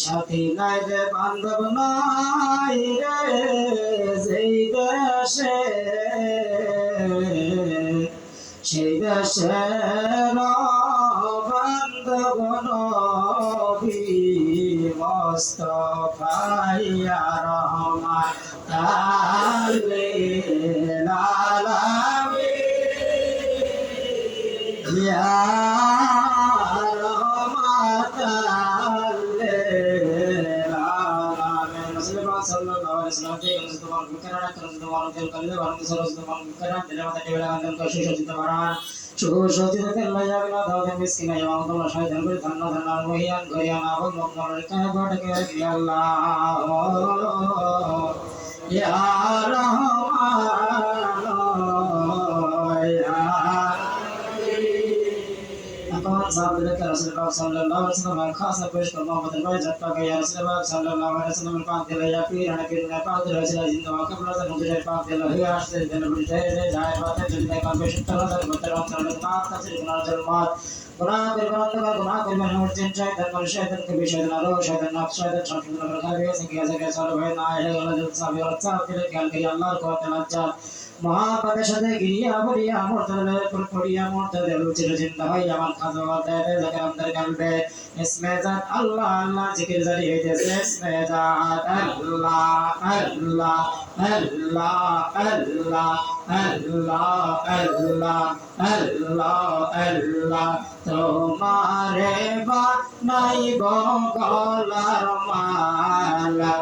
সাথী নাই রে বান্ধব নাই রে যেই দেশে সেই দেশে রা মস্তফাইয়া রহমান তালে লালামি। ইয়া ఇస్లామితే కలుసుతమాన్ ముకరణ కలుసుతమాన్ కలుకలు వరంగ సరసుతమాన్ ముకరణ దినమత నివేదనం కలుసు సచితమాన్ శుభ శోచిత కల్లయాగన దావద మిస్కిన యమకమ శైదన్ గురి ధన్న ధన్న మోహియాన్ గరియాన అవన్ మొక్కల కయ బాటకే యల్లా యా कहा साहब हजरत रसूल पाक सल्लल्लाहु अलैहि वसल्लम खास पेश करना बदन भाई जब तक या रसूल पाक सल्लल्लाहु अलैहि वसल्लम पाक दे या पीर हने पीर ने पाक दे रसूल जिंदा वाकफ रसूल मुझे दे पाक दे लही आज से दिन बड़ी दे जाए बातें जिंदा का पेश करना बदन पाक का सिर्फ ना जरूरत গুনাহ করবেন অন্ধকার গুনাহ করবেন হচ্ছেন শয়তান মানে শয়তান কবি শয়তান আলো শয়তান নফস, শয়তান শয়তান আমার খালি আছে কি আছে কেসর ভাই না? এলে গলা জল সাবে আচ্ছা ফিরে খেয়াল করি আল্লাহর কথা আচ্ছা মহাপাদের সাথে গিরিয়া বলিয়া মর্তলে পড়িয়া মর্তলে রুচির জিন্দা হয়, আমার খাজা দেবে যাকে আমাদের কালবে ইসমে জাত আল্লাহ আল্লাহ, জিকির জারি হইতেছে ইসমে জাত আল্লাহ আল্লাহ আল্লাহ আল্লাহ আল্লাহ আল্লাহ আল্লাহ আল্লাহ তোমারে বা নাই গলার মালা।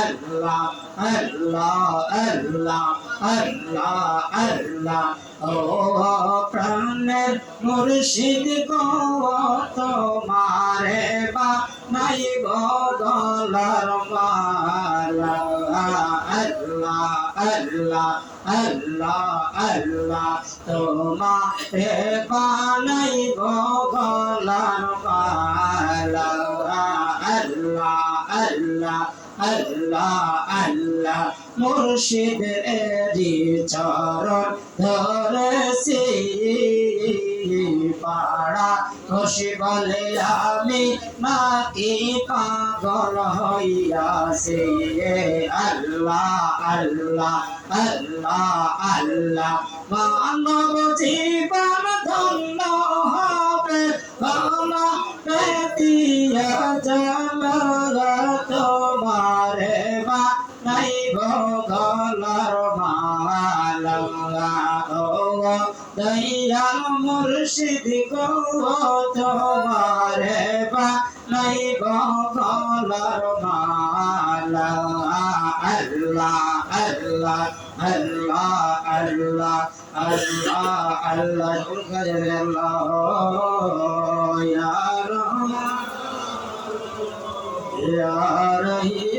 আল্লাহ আল্লাহ আল্লাহ আল্লাহ আল্লাহ ও প্রাণের মুর্শিদ গো তোমারে বা নাই গলার মালা। আল্লাহ আল্লাহ আল্লাহ আল্লাহ তোমারে নাই গলার পালা। আল্লাহ আল্লাহ আল্লাহ আল্লাহ মুর্শিদ এরি চরণ ধরেছি। পাড়া খুশি বলে, আমি নাকি পাগল হইয়াছি আল্লাহ আল্লাহ আল্লাহ আল্লাহ। মানব জীবন ধন্য হবে ভালো পেতিয়া জালা তোমারে বা নাই গলার দয়াল মুর্শিদ গো তোমারে বা নাই গলার মালা আল্লাহ আল্লাহ আল্লাহ আল্লাহ আল্লাহ আল্লাহ আল্লাহ ইয়া রহমান ইয়া রহিম